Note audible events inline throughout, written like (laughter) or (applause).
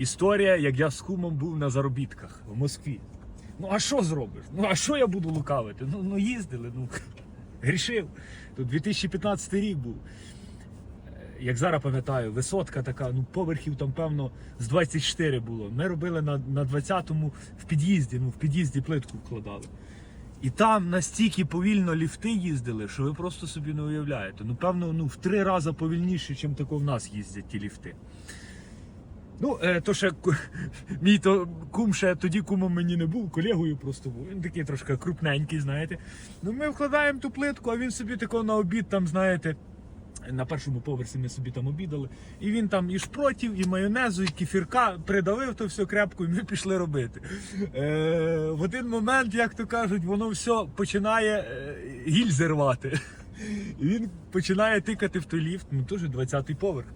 історія, як я з кумом був на заробітках в Москві. Ну а що зробиш? Ну а що я буду лукавити? Ну, ну їздили, ну (laughs) грішив. Тут 2015 рік був. Е, Як зараз пам'ятаю, висотка така, ну поверхів там, певно, з 24 було. Ми робили на, на 20-му в під'їзді, ну в під'їзді плитку вкладали. І там настільки повільно ліфти їздили, що ви просто собі не уявляєте. Ну, певно, ну, в три рази повільніше, ніж тако в нас їздять ті ліфти. Ну, е, то ще мій то кум ще тоді кумом мені не був, колегою просто був. Він такий трошки крупненький, знаєте. Ну, ми вкладаємо ту плитку, а він собі тако на обід там, знаєте. На першому поверсі ми собі там обідали. І він там і шпротів, і майонезу, і кефірка придавив то все крепко, і ми пішли робити. Е, в один момент, як то кажуть, воно все починає е, гільзи рвати. І він починає тикати в той ліфт, ну теж 20-й поверх.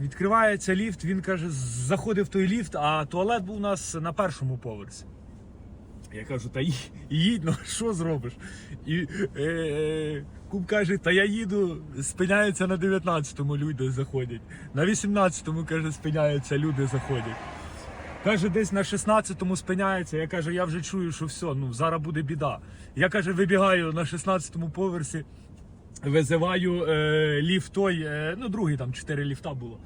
Відкривається ліфт, він каже, заходив в той ліфт, а туалет був у нас на першому поверсі. Я кажу, та їдь, ну (laughs) що зробиш? І е, е, кум каже, та я їду, спиняються на 19-му люди заходять. На 18-му, каже, спиняються, люди заходять. Каже, десь на 16-му спиняється. Я кажу, я вже чую, що все, ну зараз буде біда. Я каже, вибігаю на 16-му поверсі, визиваю е, ліфт той, е, ну другий там чотири ліфта було.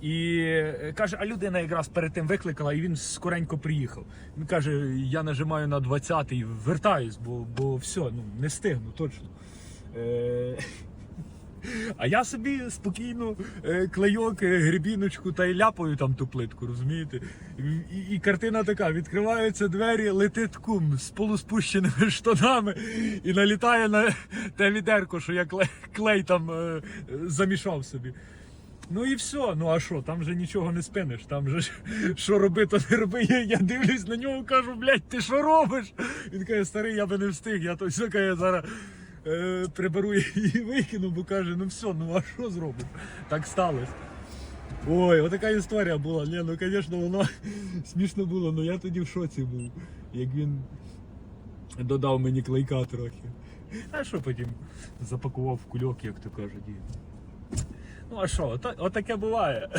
І е, каже, а людина якраз перед тим викликала, і він скоренько приїхав. Він каже: я нажимаю на 20-й, вертаюсь, бо, бо все, ну не встигну точно. Е, а я собі спокійно е, клейок, е, грибіночку та й ляпаю там ту плитку, розумієте? І, і, картина така: відкриваються двері, летить кум з полуспущеними (laughs) штанами і налітає на те відерко, що я клей, клей там е, замішав собі. Ну і все, ну а що, там же нічого не спиниш, там же (laughs) що роби, то не роби. Я, я дивлюсь на нього, кажу, блядь, ти що робиш? Він каже, старий, я би не встиг, я то все каже, зараз е, приберу (laughs) і викину, бо каже, ну все, ну а що зробиш? Так сталося. Ой, отака історія була. Ні, ну звісно, воно (laughs) смішно було, але я тоді в шоці був, як він додав мені клейка трохи. А що потім запакував в кульок, як то кажуть. Ну а що, отаке буває. (laughs)